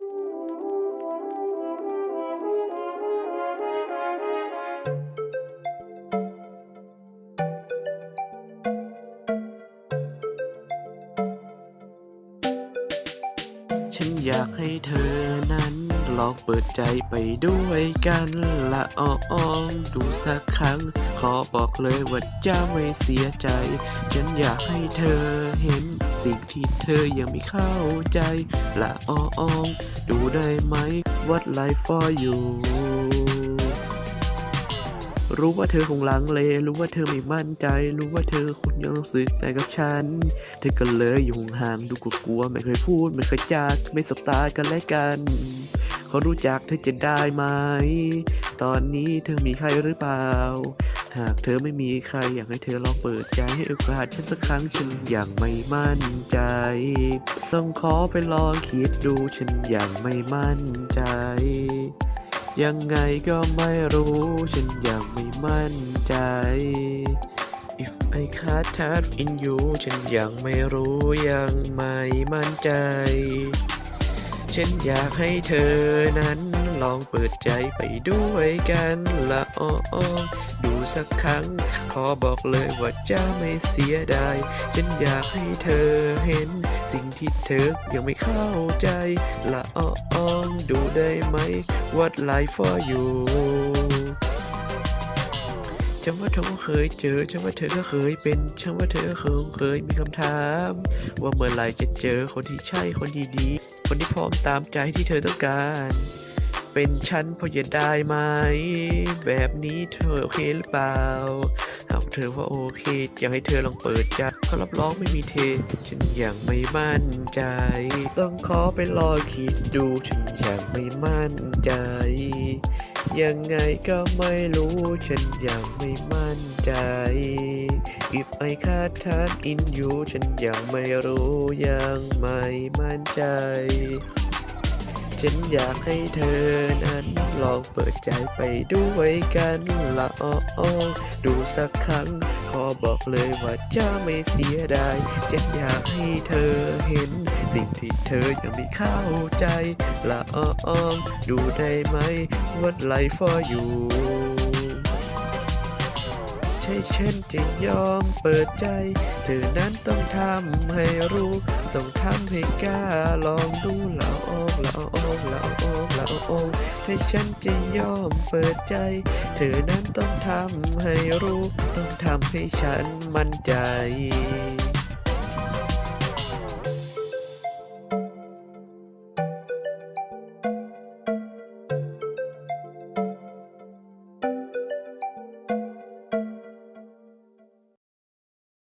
ฉันอยากให้เธอนั้นลองเปิดใจไปด้วยกันละอองดูสักครั้ง ขอบอกเลยว่าจะไม่เสียใจ ฉันอยากให้เธอเห็น สิ่งที่เธอยังไม่เข้าใจ ละอองดูได้ไหม What life for you รู้ว่าเธอคงลังเล รู้ว่าเธอไม่มั่นใจ รู้ว่าเธอคงยังรู้สึกในกับฉัน เธอก็เลยอยู่ห่างดูกลัวไม่เคยพูด ไม่เคยจากไม่สบตากันและกันเขารู้จักเธอจะได้ไหม ตอนนี้เธอมีใครหรือเปล่า หากเธอไม่มีใครอยากให้เธอลองเปิดใจให้โอกาสฉันสักครั้งฉันยังไม่มั่นใจ ต้องขอไปลองคิดดูฉันยังไม่มั่นใจ ยังไงก็ไม่รู้ฉันยังไม่มั่นใจ If I can't touch in you ฉันยังไม่รู้ยังไม่มั่นใจ ฉันอยากให้เธอนั้น ลองเปิดใจไปด้วยกันละอ้ออดูสักครั้ง ขอบอกเลยว่าจะไม่เสียดาย ฉันอยากให้เธอเห็น สิ่งที่เธอยังไม่เข้าใจ ละอ้ออดูได้ไหม What life for you ฉันว่าเธอก็เคยเจอ ฉันว่าเธอก็เคยเป็น ฉันว่าเธอก็เคยมีคำถาม ว่าเมื่อไหร่จะเจอคนที่ใช่คนที่ดีคนที่พร้อมตามใจที่เธอต้องการ เป็นฉันพอจะได้ไหม แบบนี้เธอโอเคหรือเปล่าหากเธอว่าโอเค อยากให้เธอลองเปิดใจเขารับรองไม่มีเท ฉันยังไม่มั่นใจ ต้องขอไปลองคิดดู ฉันยังไม่มั่นใจ ยังไงก็ไม่รู้ ฉันยังไม่มั่นใจ If I can't touch in you ฉันยังไม่รู้ยังไม่มั่นใจ ฉันอยากให้เธอนั้นลองเปิดใจไปด้วยกันละอ้ออดูสักครั้ง ขอบอกเลยว่าจะไม่เสียดายฉันอยากให้เธอเห็น สิ่งที่เธอยังไม่เข้าใจละอ้ออดูได้ไหม What life for you ช่ฉันจะยอมเปิดใจ เธอนั้นต้องทำให้รู้ ต้องทำให้กล้าลองดูเราออกเราออกเราออกเราออกถ้าฉันจะยอมเปิดใจ เธอนั้นต้องทำให้รู้ ต้องทำให้ฉันมั่นใจ